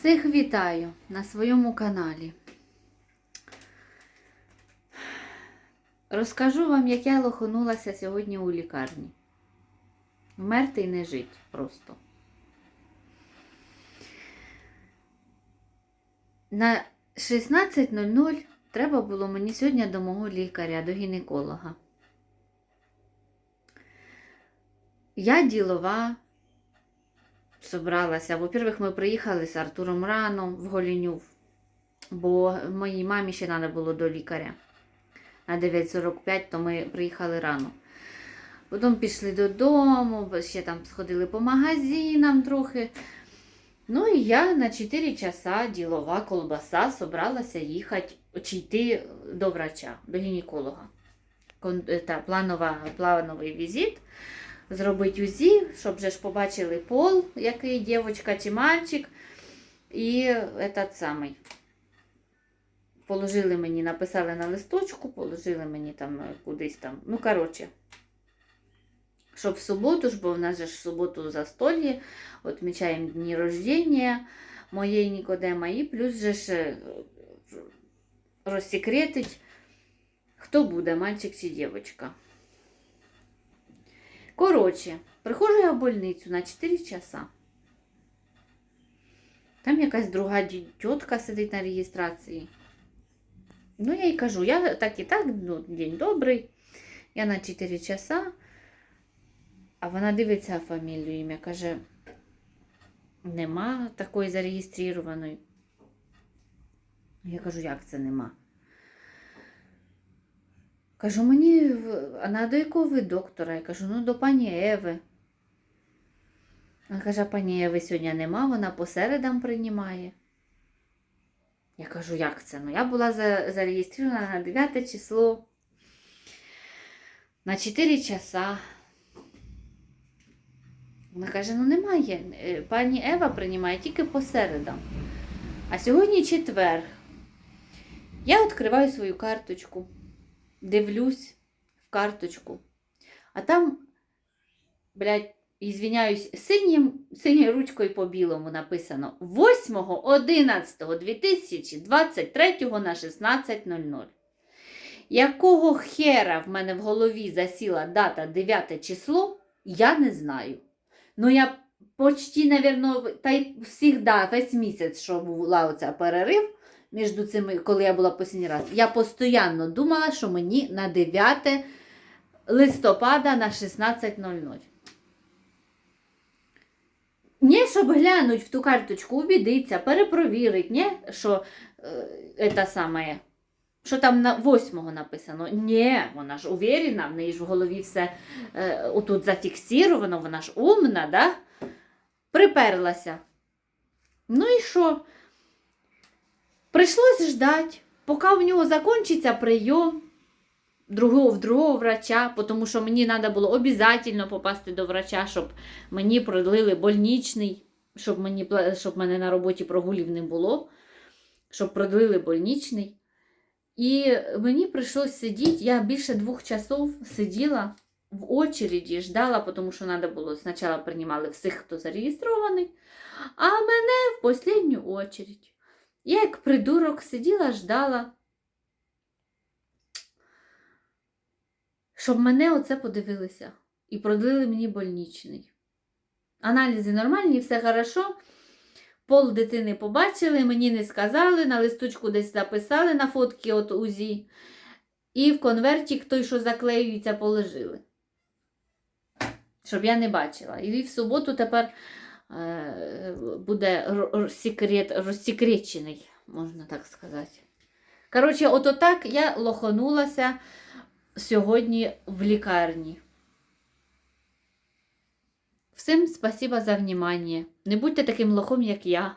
Всіх вітаю на своєму каналі. Розкажу вам, як я лоханулася сьогодні у лікарні. Вмерти і не жить просто. На 16.00 треба було мені сьогодні до мого лікаря, до гінеколога. Я ділова собралася. Во-первых, ми приїхали з Артуром рано в Голінюв, бо моїй мамі ще треба було до лікаря. На 9.45, то ми приїхали рано. Потім пішли додому, ще там сходили по магазинам трохи. Ну і я на 4 часа ділова колбаса собралася їхати чи йти до врача, до гінеколога. Та, планова, плановий візит зробити УЗІ, щоб же ж побачили пол, який дівчинка чи мальчик. І этот самий. Положили мені, написали на листочку, положили мені там е, кудись там. Ну, коротше. Щоб в суботу ж, бо в нас же ж в суботу застолье, відмічаємо дні рождення моєї Нікодема, і плюс же ж е, розсекретить, хто буде, мальчик чи дівчинка. Коротше, приходжу я в больницю на 4 часа. Там якась друга тітка сидить на реєстрації. Ну, я їй кажу, я так і так, ну, день добрий. Я на 4 часа. А вона дивиться фамілію ім'я, каже, нема такої зареєстрованої. Я кажу, як це нема? Кажу, мені, а до якого ви доктора? Я кажу, ну до пані Еви. Вона каже, пані Еви сьогодні нема, вона по середам приймає. Я кажу, як це? Ну, я була зареєстрована на 9 число, на 4 часа. Вона каже, ну немає. Е, Пані Ева приймає тільки по середам. А сьогодні четверг. Я відкриваю свою карточку дивлюсь в карточку, а там, блядь, ізвиняюсь, синім, синьою ручкою по білому написано 8.11.2023 на 16.00. Якого хера в мене в голові засіла дата 9 число, я не знаю. Ну, я почти, наверно, та й всігда, весь місяць, що була оця перерив, між цими, коли я була останній раз, я постійно думала, що мені на 9 листопада на 16.00. Не, щоб глянуть в ту карточку, убідитися, перепровірити, не, що е, це саме, що там на 8 написано. Ні, вона ж уверена, в неї ж в голові все е, отут зафіксировано, вона ж умна, да? Приперлася. Ну і що? Прийшлось ждать, поки в нього закінчиться прийом другого, в другого врача, тому що мені треба було обов'язково попасти до врача, щоб мені продлили больничний, щоб, мені, щоб мене на роботі прогулів не було, щоб продлили больничний. І мені прийшлось сидіти, я більше двох часов сиділа в очереді, ждала, тому що треба було спочатку приймали всіх, хто зареєстрований, а мене в останню очередь. Я як придурок сиділа, ждала, щоб мене оце подивилися і продлили мені больничний. Аналізи нормальні, все хорошо. Пол дитини побачили, мені не сказали, на листочку десь записали на фотки от УЗІ. І в конвертик той, що заклеюється, положили. Щоб я не бачила. І в суботу тепер буде ро- ро- секрет, розсекречений, можна так сказати. Коротше, от так я лоханулася сьогодні в лікарні. Всім спасибо за внимание. Не будьте таким лохом, як я.